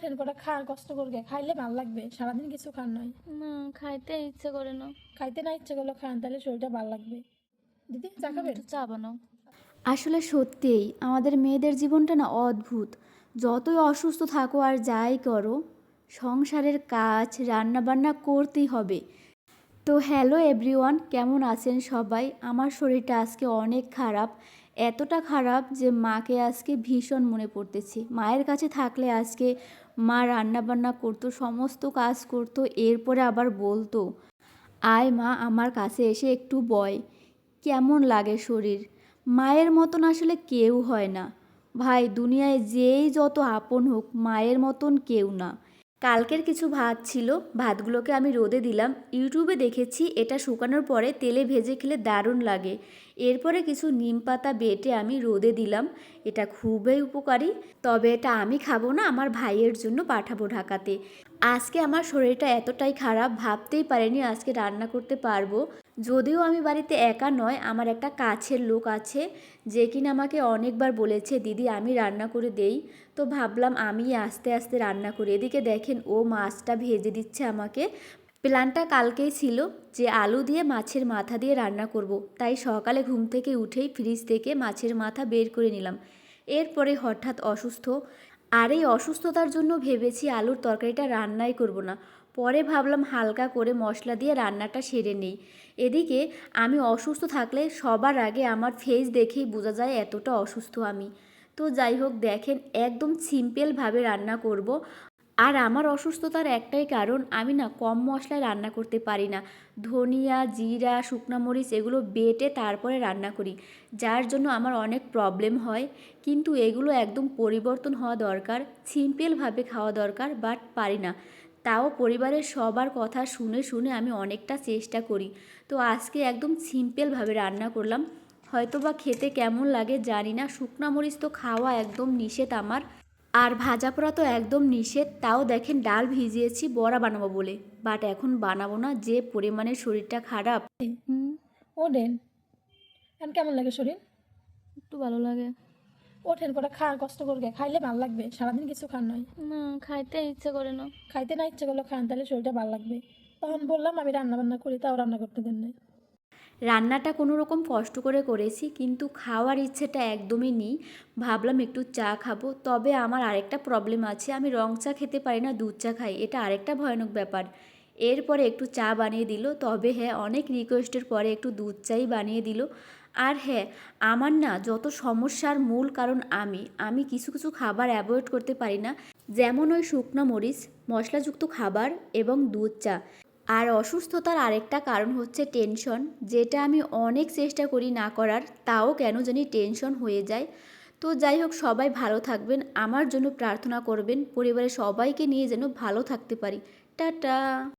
ওঠেন করে খান কষ্ট করবে। খাইলে ভালো লাগবে সারাদিন কিছু খান নয় না খাইতে ইচ্ছে করে না। খাইতে না ইচ্ছে করল খান তাহলে শরীরটা ভালো লাগবে। দিদি চা খাবেন? একটু চা বানাও। আসলে সত্যিই আমাদের মেয়েদের জীবনটা না অদ্ভুত। যতই অসুস্থ থাকো আর যাই করো সংসারের কাজ রান্নাবান্না করতেই হবে। তো হ্যালো এভরিওয়ান কেমন আছেন সবাই? আমার শরীরটা আজকে অনেক খারাপ। এতটা খারাপ যে মাকে আজকে ভীষণ মনে পড়তেছে। মায়ের কাছে থাকলে আজকে মা রান্নাবান্না করতো, সমস্ত কাজ করতো, এরপরে আবার বলতো, আয় মা, আমার কাছে এসে একটু বয়। কেমন লাগে শরীর? মায়ের মতন আসলে কেউ হয় না। ভাই, দুনিয়ায় যেই যত আপন হোক, মায়ের মতন কেউ না। কালকের কিছু ভাত ছিল, ভাতগুলোকে আমি রোদে দিলাম। ইউটিউবে দেখেছি এটা শুকানোর পরে তেলে ভেজে খেলে দারুণ লাগে। এরপরে কিছু নিম পাতা বেটে আমি রোদে দিলাম। এটা খুবই উপকারী। তবে এটা আমি খাব না, আমার ভাইয়ের জন্য পাঠাবো ঢাকাতে। আজকে আমার শরীরটা এতটাই খারাপ, ভাবতেই পারিনি আজকে রান্না করতে পারব। যদিও আমি বাড়িতে একা নয়, আমার একটা কাছের লোক আছে যে কিনা আমাকে অনেকবার বলেছে, দিদি, আমি রান্না করে দেই। তো ভাবলাম আমি আস্তে আস্তে রান্না করি। এদিকে দেখেন ও মাছটা ভেজে দিচ্ছে আমাকে। প্ল্যানটা কালকেই ছিল যে আলু দিয়ে মাছের মাথা দিয়ে রান্না করব। তাই সকালে ঘুম থেকে উঠেই ফ্রিজ থেকে মাছের মাথা বের করে নিলাম। এরপরে হঠাৎ অসুস্থ। আর এই অসুস্থতার জন্য ভেবেছি আলুর তরকারিটা রান্নাই করব না। পরে ভাবলাম হালকা করে মশলা দিয়ে রান্নাটা সেরে নেই। এদিকে আমি অসুস্থ থাকলে সবার আগে আমার ফেস দেখেই বোঝা যায় এতটা অসুস্থ আমি। তো যাই হোক, দেখেন একদম সিম্পলভাবে রান্না করব। আর আমার অসুস্থতার একটাই কারণ, আমি না কম মশলায় রান্না করতে পারি না। ধনিয়া, জিরা, শুকনো মরিচ এগুলো বেটে তারপরে রান্না করি, যার জন্য আমার অনেক প্রবলেম হয়। কিন্তু এগুলো একদম পরিবর্তন হওয়া দরকার সিম্পলভাবে খাওয়া দরকার বাট পারি না। তাও পরিবারের সবার কথা শুনে শুনে আমি অনেকটা চেষ্টা করি। তো আজকে একদম সিম্পলভাবে রান্না করলাম। হয়তো বা খেতে কেমন লাগে জানি না শুকনো মরিচ তো খাওয়া একদম নিষেধ আমার। আর ভাজা পোড়া তো একদম নিষেধ তাও দেখেন ডাল ভিজিয়েছি বড়া বানাবো বলে। বাট এখন বানাবো না যে পরিমাণে শরীরটা খারাপ। হুম ওঠেন এখন কেমন লাগে শরীর? একটু ভালো লাগে। ওঠেন করে খান কষ্ট করবে। খাইলে ভালো লাগবে সারাদিন কিছু খান নয় না খাইতে ইচ্ছে করে না। খাইতে না ইচ্ছে করল খান তাহলে শরীরটা ভালো লাগবে। তখন বললাম আমি রান্না বান্না করি তাও রান্না করতে দেন নাই। রান্নাটা কোনো রকম কষ্ট করে করেছি কিন্তু খাওয়ার ইচ্ছেটা একদমই নেই। ভাবলাম একটু চা খাব তবে আমার আরেকটা প্রবলেম আছে। আমি রং চা খেতে পারি না দুধ চা খাই এটা আরেকটা ভয়ানক ব্যাপার। এরপরে একটু চা বানিয়ে দিল তবে হ্যাঁ অনেক রিকোয়েস্টের পরে একটু দুধ চাই বানিয়ে দিল। আর হ্যাঁ আমার না যত সমস্যার মূল কারণ আমি আমি কিছু কিছু খাবার অ্যাভয়েড করতে পারি না, যেমন ওই শুকনো মরিচ, মশলাযুক্ত খাবার এবং দুধ চা। আর অসুস্থতার আরেকটা কারণ হচ্ছে টেনশন যেটা আমি অনেক চেষ্টা করি না করার, তাও কেন জানি টেনশন হয়ে যায়। তো যাই হোক, সবাই ভালো থাকবেন, আমার জন্য প্রার্থনা করবেন, পরিবারের সবাইকে নিয়ে যেন ভালো থাকতে পারি। টাটা!